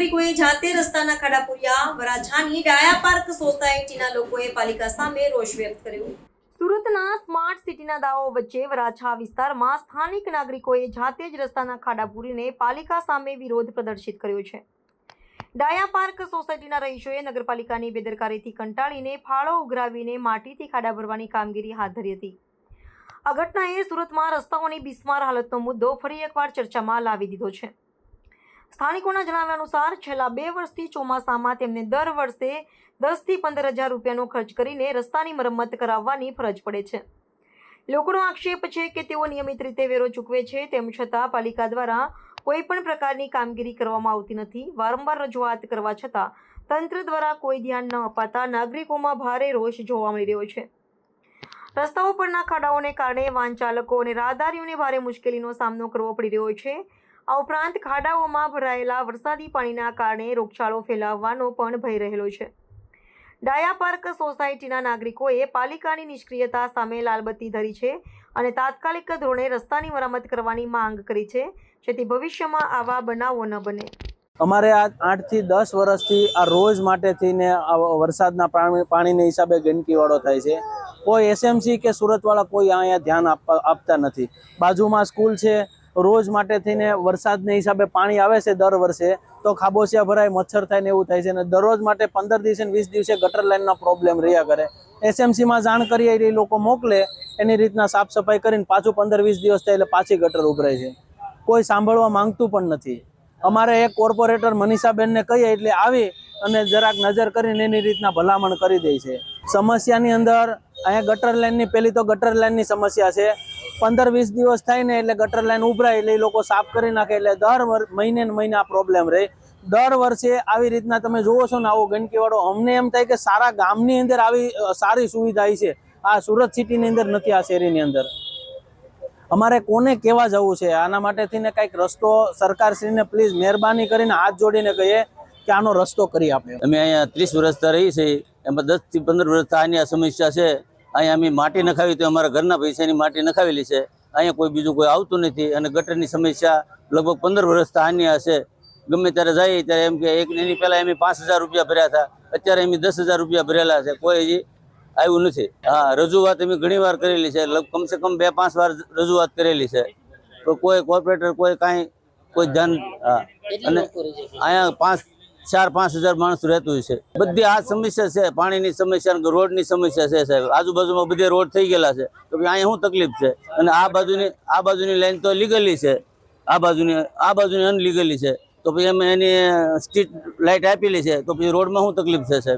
નાગરિકોએ જાતે રસ્તાના ખાડા પૂર્યા, વરાછાની ડાયા પાર્ક સોસાયટીના લોકોએ પાલિકા સામે રોષ વ્યક્ત કર્યો. સુરતના સ્માર્ટ સિટીના દાવો વચ્ચે વરાછા વિસ્તારમાં સ્થાનિક નાગરિકોએ જાતે જ રસ્તાના ખાડા પૂરીને પાલિકા સામે વિરોધ પ્રદર્શિત કર્યો છે. ડાયા પાર્ક સોસાયટીના રહીશોએ નગરપાલિકાની બેદરકારીથી કંટાળીને ફાળો ઉઘરાવીને માટીથી ખાડા ભરવાની કામગીરી હાથ ધરી હતી. આ ઘટનાએ સુરતમાં રસ્તાઓની બિસ્માર હાલતનો મુદ્દો ફરી એકવાર ચર્ચામાં લાવી દીધો છે. સ્થાનિકોના જણાવ્યા અનુસાર, છેલ્લા બે વર્ષથી ચોમાસામાં તેમને દર વર્ષે દસથી પંદર હજાર રૂપિયાનો ખર્ચ કરીને રસ્તાની મરમ્મત કરાવવાની ફરજ પડે છે. લોકોનો આક્ષેપ છે કે તેઓ નિયમિત રીતે વેરો ચૂકવે છે, તેમ છતાં પાલિકા દ્વારા કોઈ પણ પ્રકારની કામગીરી કરવામાં આવતી નથી. વારંવાર રજૂઆત કરવા છતાં તંત્ર દ્વારા કોઈ ધ્યાન ન અપાતા નાગરિકોમાં ભારે રોષ જોવા મળી રહ્યો છે. રસ્તાઓ પરના ખાડાઓને કારણે વાહન ચાલકો અને રાહદારીઓને ભારે મુશ્કેલીનો સામનો કરવો પડી રહ્યો છે. આ ઉપરાંત ખાડાઓમાં ભરાયેલા વરસાદી પાણીના કારણે રોગચાળો ફેલાવવાનો પણ ભય રહેલો છે. ડાયા પાર્ક સોસાયટીના નાગરિકોએ પાલિકાની નિષ્ક્રિયતા સામે લાલબત્તી ધરી છે અને તાત્કાલિક ધોરણે રસ્તાની મરામત કરવાની માંગ કરી છે, જેથી ભવિષ્યમાં આવા બનાવો ન બને. અમારે આ આઠથી દસ વર્ષથી આ રોજ માટે થઈને આ વરસાદના પાણીને હિસાબે ગંદકીવાળો થાય છે. કોઈ એસએમસી કે સુરતવાળા કોઈ અહીંયા ધ્યાન આપતા નથી. બાજુમાં સ્કૂલ છે રોજ માટે થઈને વરસાદને હિસાબે પાણી આવે છે દર વર્ષે, તો ખાબોચિયા ભરાય, મચ્છર થાય ને એવું થાય છે. અને દરરોજ માટે પંદર દિવસે ને વીસ દિવસે ગટર લાઇનના પ્રોબ્લેમ રહ્યા કરે. એસએમસીમાં જાણ કરીએ એ લોકો મોકલે, એની રીતના સાફ સફાઈ કરીને પાછું પંદર વીસ દિવસ થાય એટલે પાછી ગટર ઉભરાય છે. કોઈ સાંભળવા માંગતું પણ નથી. અમારે એક કોર્પોરેટર મનીષાબેનને કહીએ એટલે આવી અને જરાક નજર કરીને એની રીતના ભલામણ કરી દે છે. સમસ્યાની અંદર, અહીંયા ગટર લાઇનની પેલી તો ગટર લાઇનની સમસ્યા છે. પંદર વીસ દિવસ થાય ને એટલે ગટર લાઇન ઉભરાય એટલે એ લોકો સાફ કરી નાખે એટલે દર મહિને મહિને આ પ્રોબ્લેમ રહે. દર વર્ષે આવી રીતના તમે જુઓ છો ને આવો ગંદકીવાળો, અમને એમ થાય કે સારા ગામની અંદર આવી સારી સુવિધા છે. આ સુરત સિટીની અંદર નથી, આ શેરીની અંદર. અમારે કોને કેવા જવું છે? આના માટે થઈને કાંઈક રસ્તો સરકારશ્રીને પ્લીઝ મહેરબાની કરીને હાથ જોડીને કહીએ કે આનો રસ્તો કરી આપે. અમે અહીંયા ત્રીસ વર્ષથી રહી છીએ એમાં દસથી પંદર વર્ષથી આની આ સમસ્યા છે. અહીંયા અમે માટી નખાવી તો અમારા ઘરના પૈસાની માટી નખાવેલી છે. અહીંયા કોઈ બીજું કોઈ આવતું નથી અને ગટરની સમસ્યા લગભગ પંદર વર્ષથી આની હશે ગમે ત્યારે જઈએ ત્યારે એમ કે એક એની પહેલા એમ પાંચ હજાર રૂપિયા ભર્યા હતા. અત્યારે એમ દસ હજાર રૂપિયા ભરેલા છે. કોઈ હજી આવ્યું નથી. હા રજૂઆત અમે ઘણી વાર કરેલી છે. કમસે કમ બે પાંચ વાર રજૂઆત કરેલી છે. તો કોઈ કોર્પોરેટર કોઈ કાંઈ કોઈ ધ્યાન હા. અને અહીંયા પાંચ ચાર, પાંચ હજાર માણસ રહેતું છે. બધી આ સમસ્યા છે, પાણીની સમસ્યા રોડની સમસ્યા છે, સાહેબ. આજુબાજુમાં બધે રોડ થઈ ગયેલા છે. તો અહીંયા શું તકલીફ છે? અને આ બાજુની આ બાજુની લાઈન તો લીગલી છે. આ બાજુની આ બાજુની અનલીગલી છે. તો પછી અમે એની સ્ટ્રીટ લાઇટ આપેલી છે. તો પછી રોડમાં શું તકલીફ છે, સાહેબ?